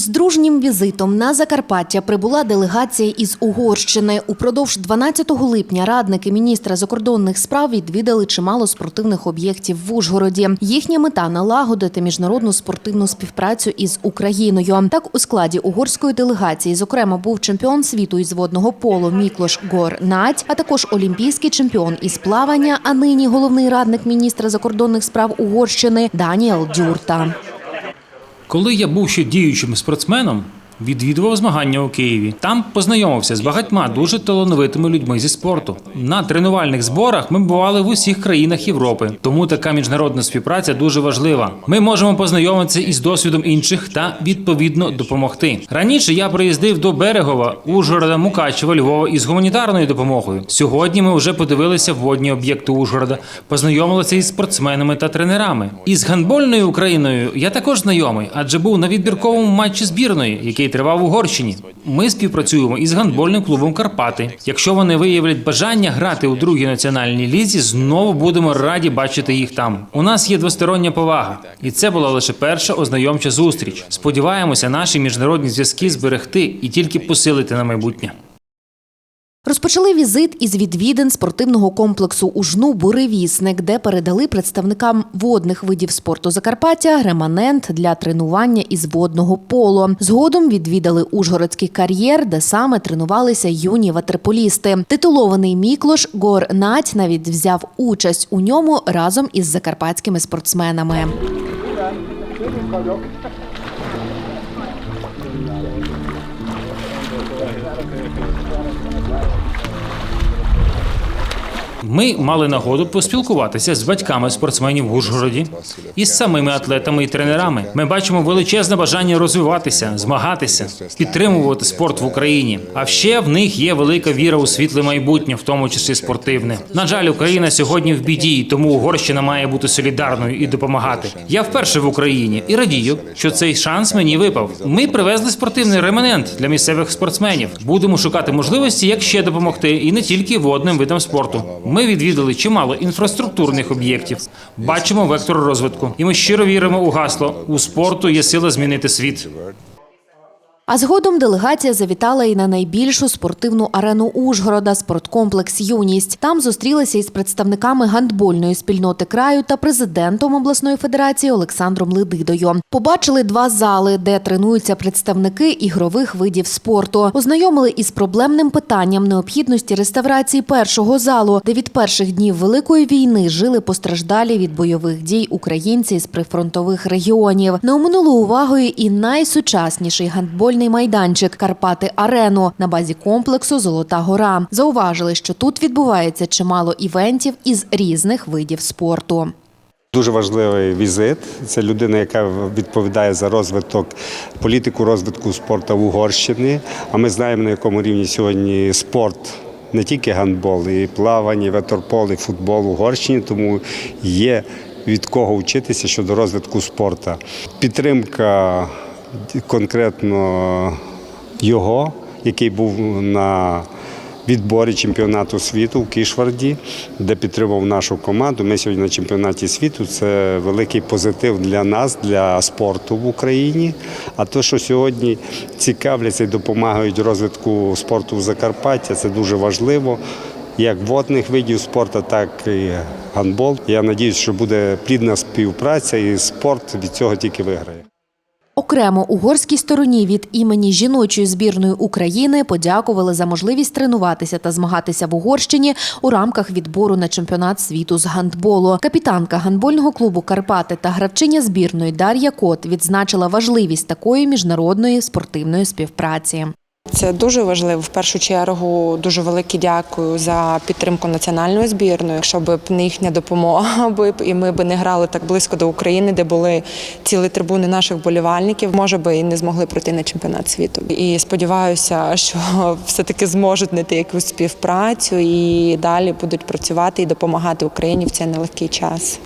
Із дружнім візитом на Закарпаття прибула делегація із Угорщини. Упродовж 12 липня радники міністра закордонних справ відвідали чимало спортивних об'єктів в Ужгороді. Їхня мета налагодити міжнародну спортивну співпрацю із Україною. Так, у складі угорської делегації, зокрема, був чемпіон світу із водного полу Міклош Гор Надь, а також олімпійський чемпіон із плавання, а нині головний радник міністра закордонних справ Угорщини Даніел Дюрта. Коли я був ще діючим спортсменом, відвідував змагання у Києві. Там познайомився з багатьма дуже талановитими людьми зі спорту. На тренувальних зборах ми бували в усіх країнах Європи, тому така міжнародна співпраця дуже важлива. Ми можемо познайомитися із досвідом інших та відповідно допомогти. Раніше я приїздив до Берегова, Ужгорода, Мукачева, Львова із гуманітарною допомогою. Сьогодні ми вже подивилися водні об'єкти Ужгорода, познайомилися із спортсменами та тренерами. Із гандбольною Україною я також знайомий, адже був на відбірковому матчі збірної, який тривав в Угорщині. Ми співпрацюємо із гандбольним клубом Карпати. Якщо вони виявлять бажання грати у другій національній лізі, знову будемо раді бачити їх там. У нас є двостороння повага, і це була лише перша ознайомча зустріч. Сподіваємося, наші міжнародні зв'язки зберегти і тільки посилити на майбутнє. Розпочали візит із відвідин спортивного комплексу Ужну Буревісник, де передали представникам водних видів спорту Закарпаття реманент для тренування із водного поло. Згодом відвідали Ужгородський кар'єр, де саме тренувалися юні ватерполісти. Титулований Міклош Гор Надь навіть взяв участь у ньому разом із закарпатськими спортсменами. Thank you. Ми мали нагоду поспілкуватися з батьками спортсменів в Ужгороді і з самими атлетами і тренерами. Ми бачимо величезне бажання розвиватися, змагатися, підтримувати спорт в Україні. А ще в них є велика віра у світле майбутнє, в тому числі спортивне. На жаль, Україна сьогодні в біді, тому Угорщина має бути солідарною і допомагати. Я вперше в Україні і радію, що цей шанс мені випав. Ми привезли спортивний реманент для місцевих спортсменів. Будемо шукати можливості, як ще допомогти, і не тільки водним видам спорту. Ми відвідали чимало інфраструктурних об'єктів, бачимо вектор розвитку, і ми щиро віримо у гасло у спорту є сила змінити світ. А згодом делегація завітала і на найбільшу спортивну арену Ужгорода спорткомплекс Юність. Там зустрілися із представниками гандбольної спільноти краю та президентом обласної федерації Олександром Ледидою. Побачили два зали, де тренуються представники ігрових видів спорту. Ознайомили із проблемним питанням необхідності реставрації першого залу, де від перших днів великої війни жили постраждалі від бойових дій українці з прифронтових регіонів. Не оминули увагою і найсучасніший гандбольний майданчик Карпати Арену на базі комплексу Золота Гора. Зауважили, що тут відбувається чимало івентів із різних видів спорту. Дуже важливий візит. Це людина, яка відповідає за розвиток політику розвитку спорту в Угорщині. А ми знаємо, на якому рівні сьогодні спорт. Не тільки гандбол, і плавання, і ветерпол, і футбол в Угорщині, тому є від кого вчитися щодо розвитку спорту. Підтримка конкретно його, який був на відборі чемпіонату світу в Кішварді, де підтримав нашу команду. Ми сьогодні на чемпіонаті світу. Це великий позитив для нас, для спорту в Україні. А то, що сьогодні цікавляться і допомагають розвитку спорту в Закарпаття, це дуже важливо. Як водних видів спорту, так і гандбол. Я сподіваюся, що буде плідна співпраця, і спорт від цього тільки виграє. Окремо угорській стороні від імені жіночої збірної України подякували за можливість тренуватися та змагатися в Угорщині у рамках відбору на чемпіонат світу з гандболу. Капітанка гандбольного клубу Карпати та гравчиня збірної Дар'я Кот відзначила важливість такої міжнародної спортивної співпраці. Це дуже важливо. В першу чергу дуже велике дякую за підтримку національної збірної. Якщо б не їхня допомога, би і ми б не грали так близько до України, де були цілі трибуни наших болівальників, може би і не змогли пройти на чемпіонат світу. І сподіваюся, що все-таки зможуть знайти якусь співпрацю і далі будуть працювати і допомагати Україні в цей нелегкий час.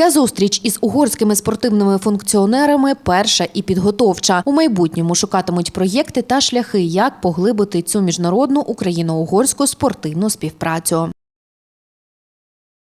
Ця зустріч із угорськими спортивними функціонерами перша і підготовча. У майбутньому шукатимуть проєкти та шляхи, як поглибити цю міжнародну україно-угорську спортивну співпрацю.